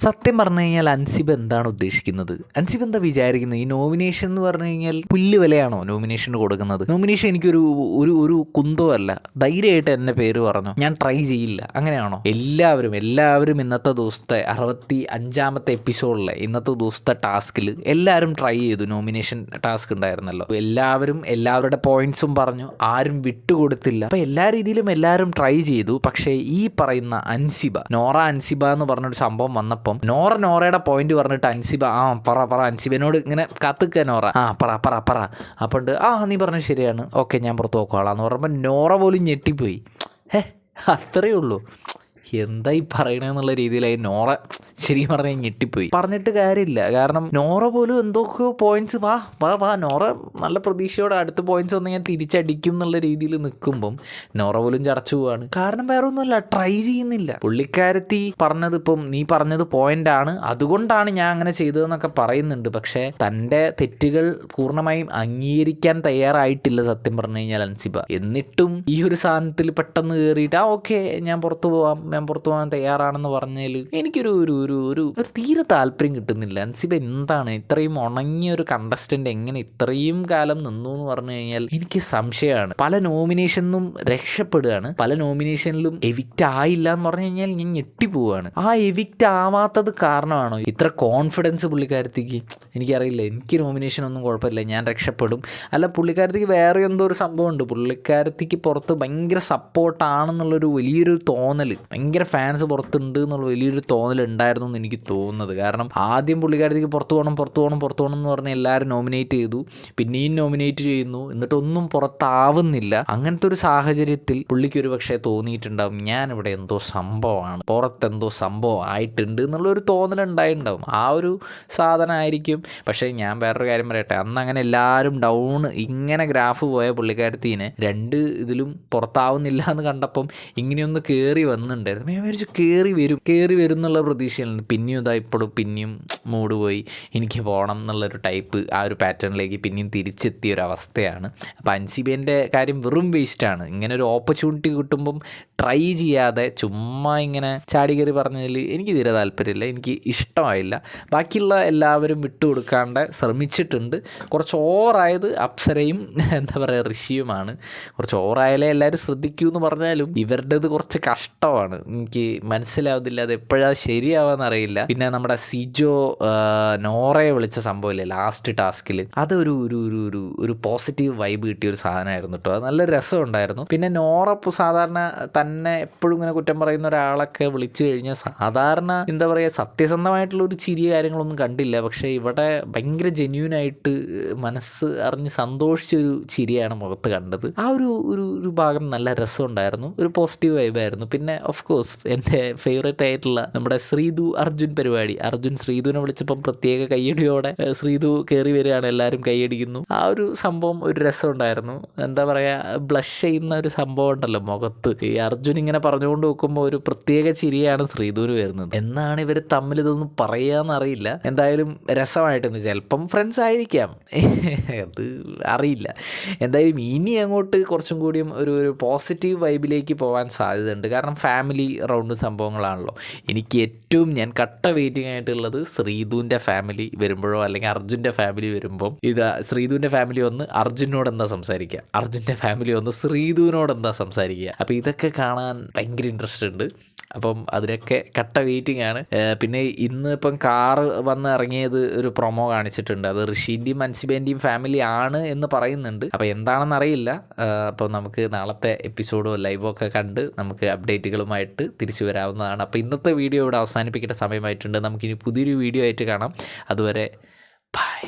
സത്യം പറഞ്ഞു കഴിഞ്ഞാൽ അൻസിബ് എന്താണ് ഉദ്ദേശിക്കുന്നത്? അൻസിബ് എന്താ വിചാരിക്കുന്നത്? ഈ നോമിനേഷൻ എന്ന് പറഞ്ഞു കഴിഞ്ഞാൽ പുല്ല് വിലയാണോ നോമിനേഷന് കൊടുക്കുന്നത്? നോമിനേഷൻ എനിക്കൊരു ഒരു ഒരു കുന്തമല്ല ധൈര്യമായിട്ട് എന്നെ പേര് പറഞ്ഞു. ഞാൻ ട്രൈ ചെയ്യില്ല. അങ്ങനെയാണോ? എല്ലാവരും എല്ലാവരും ഇന്നത്തെ ദിവസത്തെ അറുപത്തി അഞ്ചാമത്തെ എപ്പിസോഡിലെ ഇന്നത്തെ ദിവസത്തെ ടാസ്കിൽ എല്ലാവരും ട്രൈ ചെയ്തു. നോമിനേഷൻ ടാസ്ക് ഉണ്ടായിരുന്നല്ലോ. എല്ലാവരും എല്ലാവരുടെ പോയിന്റ്സും പറഞ്ഞു. ആരും വിട്ടുകൊടുത്തില്ല. അപ്പോൾ എല്ലാ രീതിയിലും എല്ലാവരും ട്രൈ ചെയ്തു. പക്ഷേ ഈ പറയുന്ന അൻസിബ നോറ അൻസിബ എന്ന് പറഞ്ഞൊരു സംഭവം വന്നപ്പം നോറ നോറയുടെ പോയിന്റ് പറഞ്ഞിട്ട് അൻസിബ ആ പറ പറ അൻസിബനോട് ഇങ്ങനെ കത്തുക്ക നോറ. ആ പറ പറ പറ. അപ്പോണ്ട് ആ നീ പറഞ്ഞത് ശരിയാണ്. ഓക്കെ ഞാൻ പുറത്ത് നോക്കോളാം പറയുമ്പോൾ നോറ പോലും ഞെട്ടിപ്പോയി. ഹേ അത്രയേ ഉള്ളൂ. എന്താ ഈ പറയണെന്നുള്ള രീതിയിലായി നോറ ശരിക്കും പറഞ്ഞാൽ ഞെട്ടിപ്പോയി. പറഞ്ഞിട്ട് കാര്യമില്ല. കാരണം നോറ പോലും എന്തൊക്കെയോ പോയിന്റ്സ് വാ വാ വാ നോറ നല്ല പ്രതീക്ഷയോടെ അടുത്ത പോയിന്റ്സ് ഒന്ന് ഞാൻ തിരിച്ചടിക്കും എന്നുള്ള രീതിയിൽ നിൽക്കുമ്പം നോറ പോലും ചടച്ചു പോവാണ്. കാരണം വേറെ ഒന്നുമല്ല ട്രൈ ചെയ്യുന്നില്ല. പുള്ളിക്കാരത്തി പറഞ്ഞത് ഇപ്പം നീ പറഞ്ഞത് പോയിന്റ് ആണ്. അതുകൊണ്ടാണ് ഞാൻ അങ്ങനെ ചെയ്തതെന്നൊക്കെ പറയുന്നുണ്ട്. പക്ഷേ തന്റെ തെറ്റുകൾ പൂർണമായും അംഗീകരിക്കാൻ തയ്യാറായിട്ടില്ല സത്യം പറഞ്ഞു കഴിഞ്ഞാൽ അൻസിബ. എന്നിട്ടും ഈ ഒരു സാധനത്തിൽ പെട്ടെന്ന് കയറിയിട്ട് ആ ഓക്കെ ഞാൻ പുറത്തു പോവാം ഞാൻ പുറത്തു പോകാൻ തയ്യാറാണെന്ന് പറഞ്ഞാൽ എനിക്കൊരു ഒരു ഒരു ഒരു ഒരു തീരെ താല്പര്യം കിട്ടുന്നില്ല. അൻസിബ എന്താണ് ഇത്രയും ഉണങ്ങിയ ഒരു കണ്ടസ്റ്റന്റ് എങ്ങനെ ഇത്രയും കാലം നിന്നു എന്ന് പറഞ്ഞു കഴിഞ്ഞാൽ എനിക്ക് സംശയമാണ്. പല നോമിനേഷനിലും രക്ഷപ്പെടുകയാണ്. പല നോമിനേഷനിലും എവിക്റ്റ് ആയില്ല എന്ന് പറഞ്ഞു കഴിഞ്ഞാൽ ഞാൻ ഞെട്ടിപ്പോവാണ്. ആ എവിക്റ്റ് ആവാത്തത് കാരണമാണോ? ഇത്ര കോൺഫിഡൻസ് പുള്ളിക്കാരത്തേക്ക് എനിക്കറിയില്ല. എനിക്ക് നോമിനേഷൻ ഒന്നും കുഴപ്പമില്ല. ഞാൻ രക്ഷപ്പെടും. അല്ല പുള്ളിക്കാരത്തേക്ക് വേറെ എന്തോ ഒരു സംഭവമുണ്ട്. പുള്ളിക്കാരത്തേക്ക് പുറത്ത് ഭയങ്കര സപ്പോർട്ടാണെന്നുള്ളൊരു വലിയൊരു തോന്നൽ ഭയങ്കര ഫാൻസ് പുറത്തുണ്ട് എന്നുള്ള വലിയൊരു തോന്നൽ ഉണ്ടായിരുന്നു എന്ന് എനിക്ക് തോന്നുന്നത്. കാരണം ആദ്യം പുള്ളിക്കാരത്തേക്ക് പുറത്തു പോകണം പുറത്തു പോകണം പുറത്തു പോകണം എന്ന് പറഞ്ഞ് എല്ലാവരും നോമിനേറ്റ് ചെയ്തു. പിന്നെയും നോമിനേറ്റ് ചെയ്യുന്നു. എന്നിട്ടൊന്നും പുറത്താവുന്നില്ല. അങ്ങനത്തെ ഒരു സാഹചര്യത്തിൽ പുള്ളിക്ക് ഒരു പക്ഷേ തോന്നിയിട്ടുണ്ടാവും ഞാനിവിടെ എന്തോ സംഭവമാണ് പുറത്തെന്തോ സംഭവം ആയിട്ടുണ്ട് എന്നുള്ളൊരു തോന്നൽ ഉണ്ടായിട്ടുണ്ടാവും ആ ഒരു സാധനമായിരിക്കും. പക്ഷേ ഞാൻ വേറൊരു കാര്യം പറയട്ടെ അന്ന് അങ്ങനെ എല്ലാവരും ഡൗൺ ഇങ്ങനെ ഗ്രാഫ് പോയ പുള്ളിക്കാരത്തീനെ രണ്ട് ഇതിലും പുറത്താവുന്നില്ല എന്ന് കണ്ടപ്പം ഇങ്ങനെയൊന്ന് കയറി വന്നിട്ടുണ്ടായിരുന്നു ഞാൻ വിചാരിച്ചു കയറി വരും കയറി വരും എന്നുള്ള പ്രതീക്ഷയിലാണ്. പിന്നെയും ഇതാ ഇപ്പോഴും പിന്നെയും മൂഡ് പോയി. എനിക്ക് പോകണം എന്നുള്ളൊരു ടൈപ്പ് ആ ഒരു പാറ്റേണിലേക്ക് പിന്നെയും തിരിച്ചെത്തിയ ഒരു അവസ്ഥയാണ്. അപ്പോൾ അൻസിബേന്റെ കാര്യം വെറും വേസ്റ്റാണ് ഇങ്ങനെ ഒരു ഓപ്പർച്യൂണിറ്റി കിട്ടുമ്പം ട്രൈ ചെയ്യാതെ ചുമ്മാ ഇങ്ങനെ ചാടി കയറി പറഞ്ഞതിൽ എനിക്ക് തീരെ താല്പര്യമില്ല എനിക്ക് ഇഷ്ടമായില്ല. ബാക്കിയുള്ള എല്ലാവരും വിട്ടുകൊടുക്കാണ്ട് ശ്രമിച്ചിട്ടുണ്ട്. കുറച്ച് ഓവറായത് അപ്സരയും എന്താ പറയുക ഋഷിയുമാണ്. കുറച്ച് ഓവറായാലേ എല്ലാവരും ശ്രദ്ധിക്കൂ എന്ന് പറഞ്ഞാലും ഇവരുടേത് കുറച്ച് കഷ്ടമാണ്. എനിക്ക് മനസ്സിലാവുന്നില്ല അത് എപ്പോഴാണ് ശരിയാവാന്ന് അറിയില്ല. പിന്നെ നമ്മുടെ സിജോ നോറയെ വിളിച്ച സംഭവമില്ലേ ലാസ്റ്റ് ടാസ്കിൽ അതൊരു ഒരു ഒരു ഒരു ഒരു പോസിറ്റീവ് വൈബ് കിട്ടിയ ഒരു സാധനമായിരുന്നു കേട്ടോ. അത് നല്ല രസമുണ്ടായിരുന്നു. പിന്നെ നോറ സാധാരണ തന്നെ എപ്പോഴും ഇങ്ങനെ കുറ്റം പറയുന്ന ഒരാളൊക്കെ വിളിച്ചു കഴിഞ്ഞാൽ സാധാരണ എന്താ പറയുക സത്യസന്ധമായിട്ടുള്ള ഒരു ചിരി കാര്യങ്ങളൊന്നും കണ്ടില്ല. പക്ഷേ ഇവിടെ ഭയങ്കര ജെന്യൂനായിട്ട് മനസ്സ് അറിഞ്ഞ് സന്തോഷിച്ചൊരു ചിരിയാണ് മുഖത്ത് കണ്ടത്. ആ ഒരു ഒരു ഒരു ഭാഗം നല്ല രസമുണ്ടായിരുന്നു. ഒരു പോസിറ്റീവ് വൈബായിരുന്നു പിന്നെ ഓഫ് കോഴ്സ് എന്റെ ഫേവറേറ്റ് ആയിട്ടുള്ള നമ്മുടെ ശ്രീധു അർജുൻ പരിപാടി. അർജുൻ ശ്രീതുവിനെ വിളിച്ചപ്പം പ്രത്യേക കയ്യടിയോടെ ശ്രീധു കയറി വരികയാണ്. എല്ലാവരും കൈയടിക്കുന്നു ആ ഒരു സംഭവം ഒരു രസമുണ്ടായിരുന്നു. എന്താ പറയുക ബ്ലഷ് ചെയ്യുന്ന ഒരു സംഭവം ഉണ്ടല്ലോ മുഖത്ത്. ഈ ഇങ്ങനെ പറഞ്ഞുകൊണ്ട് നോക്കുമ്പോൾ ഒരു പ്രത്യേക ചിരിയാണ് ശ്രീദൂര് വരുന്നത്. എന്നാണ് ഇവർ തമ്മിൽ ഇതൊന്നും പറയാന്നറിയില്ല എന്തായാലും രസമായിട്ടുണ്ട് ചിലപ്പം ഫ്രണ്ട്സ് ആയിരിക്കാം. അത് അറിയില്ല. എന്തായാലും ഇനി അങ്ങോട്ട് കുറച്ചും കൂടിയും ഒരു ഒരു പോസിറ്റീവ് വൈബിലേക്ക് പോകാൻ സാധ്യതയുണ്ട്. കാരണം ഫാമിലി റൗണ്ട് സംഭവങ്ങളാണല്ലോ. എനിക്ക് ഏറ്റവും ഞാൻ കട്ട വെയിറ്റിംഗ് ആയിട്ടുള്ളത് ശ്രീധുവിന്റെ ഫാമിലി വരുമ്പോഴോ അല്ലെങ്കിൽ അർജുന്റെ ഫാമിലി വരുമ്പോൾ ഇത് ശ്രീധുവിന്റെ ഫാമിലി ഒന്ന് അർജുനോട് എന്താ സംസാരിക്കുക? അർജുന്റെ ഫാമിലി ഒന്ന് ശ്രീധുവിനോട് എന്താ സംസാരിക്കുക? അപ്പോൾ ഇതൊക്കെ കാണാൻ ഭയങ്കര ഇൻട്രസ്റ്റ് ഉണ്ട്. അപ്പം അതിനൊക്കെ കട്ട വെയിറ്റിംഗ് ആണ്. പിന്നെ ഇന്ന് ഇപ്പം കാറ് വന്ന് ഇറങ്ങിയത് ഒരു പ്രൊമോ കാണിച്ചിട്ടുണ്ട്. അത് ഋഷീന്റെയും അൻസിബേന്റെയും ഫാമിലി ആണ് എന്ന് പറയുന്നുണ്ട്. അപ്പോൾ എന്താണെന്ന് അറിയില്ല. അപ്പോൾ നമുക്ക് നാളത്തെ എപ്പിസോഡോ ലൈവോ ഒക്കെ കണ്ട് നമുക്ക് അപ്ഡേറ്റുകളുമായിട്ട് തിരിച്ചു വരാവുന്നതാണ്. അപ്പോൾ ഇന്നത്തെ വീഡിയോ ഇവിടെ അവസാനിപ്പിക്കേണ്ട സമയമായിട്ടുണ്ട്. നമുക്കിനി പുതിയൊരു വീഡിയോ ആയിട്ട് കാണാം. അതുവരെ ബൈ